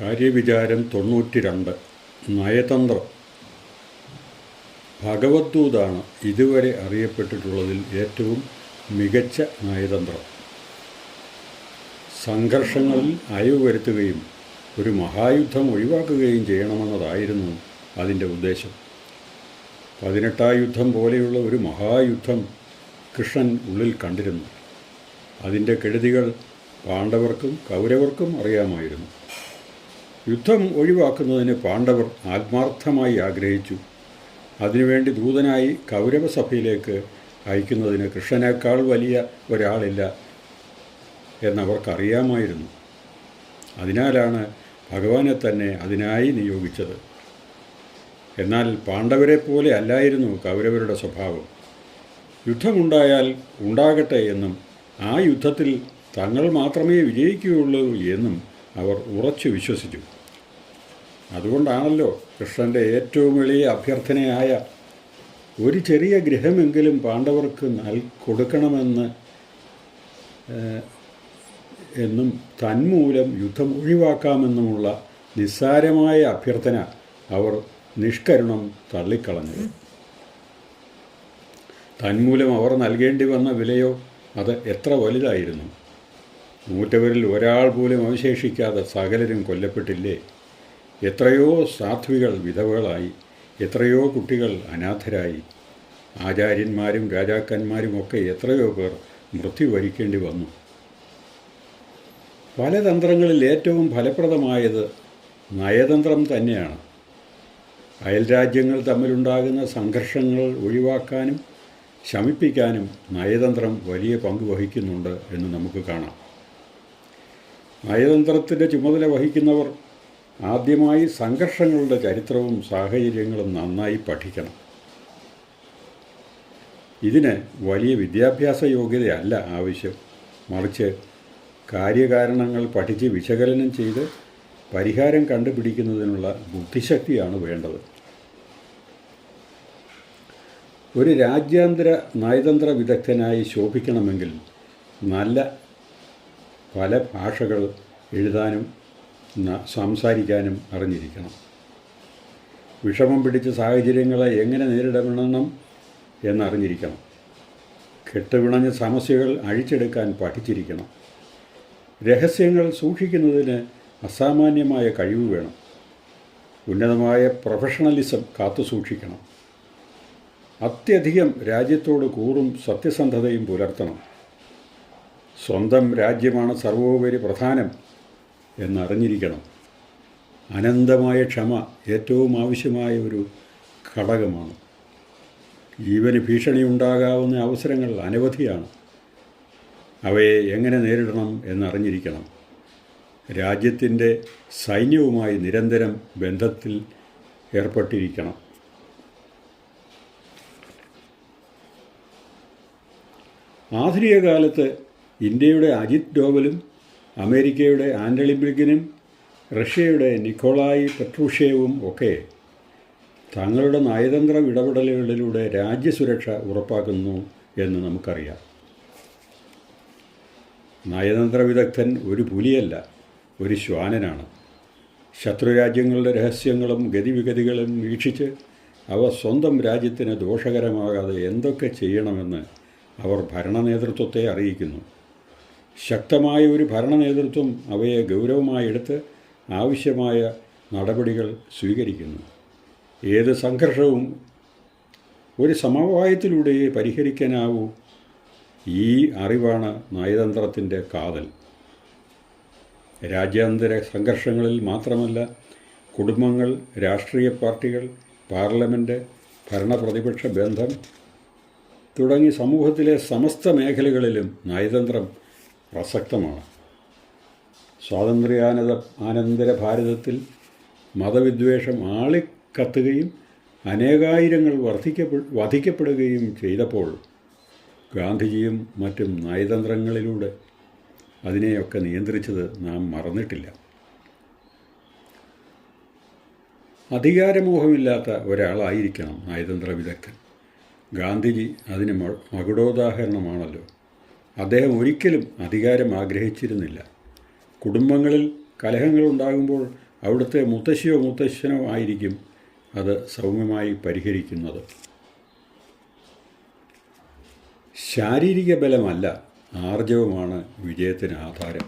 കാര്യവിചാരം തൊണ്ണൂറ്റി രണ്ട് നയതന്ത്രം. ഭഗവദ്ഗീതാണ് ഇതുവരെ അറിയപ്പെട്ടിട്ടുള്ളതിൽ ഏറ്റവും മികച്ച നയതന്ത്രം. സംഘർഷങ്ങളിൽ അയവ് വരുത്തുകയും ഒരു മഹായുദ്ധം ഒഴിവാക്കുകയും ചെയ്യണമെന്നതായിരുന്നു അതിന്റെ ഉദ്ദേശം. പതിനെട്ടാം യുദ്ധം പോലെയുള്ള ഒരു മഹായുദ്ധം കൃഷ്ണൻ ഉള്ളിൽ കണ്ടിരുന്നു. അതിന്റെ കെടുതികൾ പാണ്ഡവർക്കും കൗരവർക്കും അറിയാമായിരുന്നു. യുദ്ധം ഒഴിവാക്കുന്നതിന് പാണ്ഡവർ ആത്മാർത്ഥമായി ആഗ്രഹിച്ചു. അതിനുവേണ്ടി ദൂതനായി കൗരവസഭയിലേക്ക് അയക്കുന്നതിന് കൃഷ്ണനേക്കാൾ വലിയ ഒരാളില്ല എന്നവർക്കറിയാമായിരുന്നു. അതിനാലാണ് ഭഗവാനെ തന്നെ അതിനായി നിയോഗിച്ചത്. എന്നാൽ പാണ്ഡവരെ പോലെ അല്ലായിരുന്നു കൗരവരുടെ സ്വഭാവം. യുദ്ധമുണ്ടായാൽ ഉണ്ടാകട്ടെ എന്നും ആ യുദ്ധത്തിൽ തങ്ങൾ മാത്രമേ വിജയിക്കുകയുള്ളൂ എന്നും അവർ ഉറച്ചു വിശ്വസിച്ചു. അതുകൊണ്ടാണല്ലോ കൃഷ്ണന്റെ ഏറ്റവും വലിയ അഭ്യർത്ഥനയായ ഒരു ചെറിയ ഗൃഹമെങ്കിലും പാണ്ഡവർക്ക് നൽ കൊടുക്കണമെന്ന് എന്നും തന്മൂലം യുദ്ധം ഒഴിവാക്കാമെന്നുമുള്ള നിസ്സാരമായ അഭ്യർത്ഥന അവർ നിഷ്കരുണം തള്ളിക്കളഞ്ഞത്. തന്മൂലം അവർ നൽകേണ്ടി വന്ന വിലയോ അത് എത്ര വലുതായിരുന്നു? നൂറ്റവരിൽ ഒരാൾ പോലും അവശേഷിക്കാതെ സകലരും കൊല്ലപ്പെട്ടില്ലേ? എത്രയോ സാധ്വികൾ വിധവകളായി എത്രയോ കുട്ടികൾ അനാഥരായി. ആചാര്യന്മാരും രാജാക്കന്മാരും ഒക്കെ എത്രയോ പേർ മൃത്യു വരിക്കേണ്ടി വന്നു. പല തന്ത്രങ്ങളിൽ ഏറ്റവും ഫലപ്രദമായത് നയതന്ത്രം തന്നെയാണ്. അയൽരാജ്യങ്ങൾ തമ്മിലുണ്ടാകുന്ന സംഘർഷങ്ങൾ ഒഴിവാക്കാനും ശമിപ്പിക്കാനും നയതന്ത്രം വലിയ പങ്ക് വഹിക്കുന്നുണ്ട് എന്ന് നമുക്ക് കാണാം. നയതന്ത്രത്തിന്റെ ചുമതല വഹിക്കുന്നവർ ആദ്യമായി സംഘർഷങ്ങളുടെ ചരിത്രവും സാഹചര്യങ്ങളും നന്നായി പഠിക്കണം. ഇതിന് വലിയ വിദ്യാഭ്യാസ യോഗ്യതയല്ല ആവശ്യം. മറിച്ച് കാര്യകാരണങ്ങൾ പഠിച്ച് വിശകലനം ചെയ്ത് പരിഹാരം കണ്ടുപിടിക്കുന്നതിനുള്ള ബുദ്ധിശക്തിയാണ് വേണ്ടത്. ഒരു രാജ്യാന്തര നയതന്ത്ര വിദഗ്ധനായി ശോഭിക്കണമെങ്കിൽ നല്ല പല ഭാഷകൾ എഴുതാനും സംസാരിക്കാനും അറിഞ്ഞിരിക്കണം. വിഷമം പിടിച്ച സാഹചര്യങ്ങളെ എങ്ങനെ നേരിടണം എന്നറിഞ്ഞിരിക്കണം. കെട്ടുപിണഞ്ഞ സമസ്യകൾ അഴിച്ചെടുക്കാൻ പഠിച്ചിരിക്കണം. രഹസ്യങ്ങൾ സൂക്ഷിക്കുന്നതിന് അസാമാന്യമായ കഴിവ് വേണം. ഉന്നതമായ പ്രൊഫഷണലിസം കാത്തു സൂക്ഷിക്കണം. അത്യധികം രാജ്യത്തോട് കൂറും സത്യസന്ധതയും പുലർത്തണം. സ്വന്തം രാജ്യമാണ് സർവോപരി പ്രധാനം. എന്നറിഞ്ഞിരിക്കണം. അനന്തമായ ക്ഷമ ഏറ്റവും ആവശ്യമായ ഒരു ഘടകമാണ്. ജീവന് ഭീഷണി ഉണ്ടാകാവുന്ന അവസരങ്ങൾ അനവധിയാണ്. അവയെ എങ്ങനെ നേരിടണം എന്നറിഞ്ഞിരിക്കണം. രാജ്യത്തിന്റെ സൈന്യവുമായി നിരന്തരം ബന്ധത്തിൽ ഏർപ്പെട്ടിരിക്കണം. ആധുനിക കാലത്ത് ഇന്ത്യയുടെ അജിത് ഡോവലും അമേരിക്കയുടെ ആന്റണി ബ്ലിഗനും റഷ്യയുടെ നിക്കോളായി പെട്രൂഷേവും ഒക്കെ തങ്ങളുടെ നയതന്ത്ര ഇടപെടലുകളിലൂടെ രാജ്യസുരക്ഷ ഉറപ്പാക്കുന്നു എന്ന് നമുക്കറിയാം. നയതന്ത്ര വിദഗ്ധൻ ഒരു പുലിയല്ല ഒരു ശ്വാനനാണ്. ശത്രുരാജ്യങ്ങളുടെ രഹസ്യങ്ങളും ഗതിവിഗതികളും വീക്ഷിച്ച് അവ സ്വന്തം രാജ്യത്തിന് ദോഷകരമാകാതെ എന്തൊക്കെ ചെയ്യണമെന്ന് അവർ ഭരണ നേതൃത്വത്തെ അറിയിക്കുന്നു. ശക്തമായ ഒരു ഭരണ നേതൃത്വം അവയെ ഗൗരവമായി എടുത്ത് ആവശ്യമായ നടപടികൾ സ്വീകരിക്കുന്നു. ഏത് സംഘർഷവും ഒരു സമവായത്തിലൂടെയേ പരിഹരിക്കാനാവൂ ഈ അറിവാണ് നയതന്ത്രത്തിന്റെ കാതൽ. രാജ്യാന്തര സംഘർഷങ്ങളിൽ മാത്രമല്ല കുടുംബങ്ങൾ രാഷ്ട്രീയ പാർട്ടികൾ പാർലമെന്റ് ഭരണപ്രതിപക്ഷ ബന്ധം തുടങ്ങി സമൂഹത്തിലെ സമസ്ത മേഖലകളിലും നയതന്ത്രം പ്രസക്തമാണ്. സ്വാതന്ത്ര്യാനത ആനന്തര ഭാരതത്തിൽ മതവിദ്വേഷം ആളിക്കത്തുകയും അനേകായിരങ്ങൾ വർദ്ധിക്കപ്പെ വധിക്കപ്പെടുകയും ചെയ്തപ്പോൾ ഗാന്ധിജിയും മറ്റും നയതന്ത്രങ്ങളിലൂടെ അതിനെയൊക്കെ നിയന്ത്രിച്ചത് നാം മറന്നിട്ടില്ല. അധികാരമോഹമില്ലാത്ത ഒരാളായിരിക്കണം നയതന്ത്ര വിദഗ്ധൻ. ഗാന്ധിജി അതിന് മകുടോദാഹരണമാണല്ലോ. അദ്ദേഹം ഒരിക്കലും അധികാരം ആഗ്രഹിച്ചിരുന്നില്ല. കുടുംബങ്ങളിൽ കലഹങ്ങൾ ഉണ്ടാകുമ്പോൾ അവിടുത്തെ മുത്തശ്ശിയോ മുത്തശ്ശനോ ആയിരിക്കും അത് സൗമ്യമായി പരിഹരിക്കുന്നത്. ശാരീരിക ബലമല്ല ആർജവമാണ് വിജയത്തിന് ആധാരം.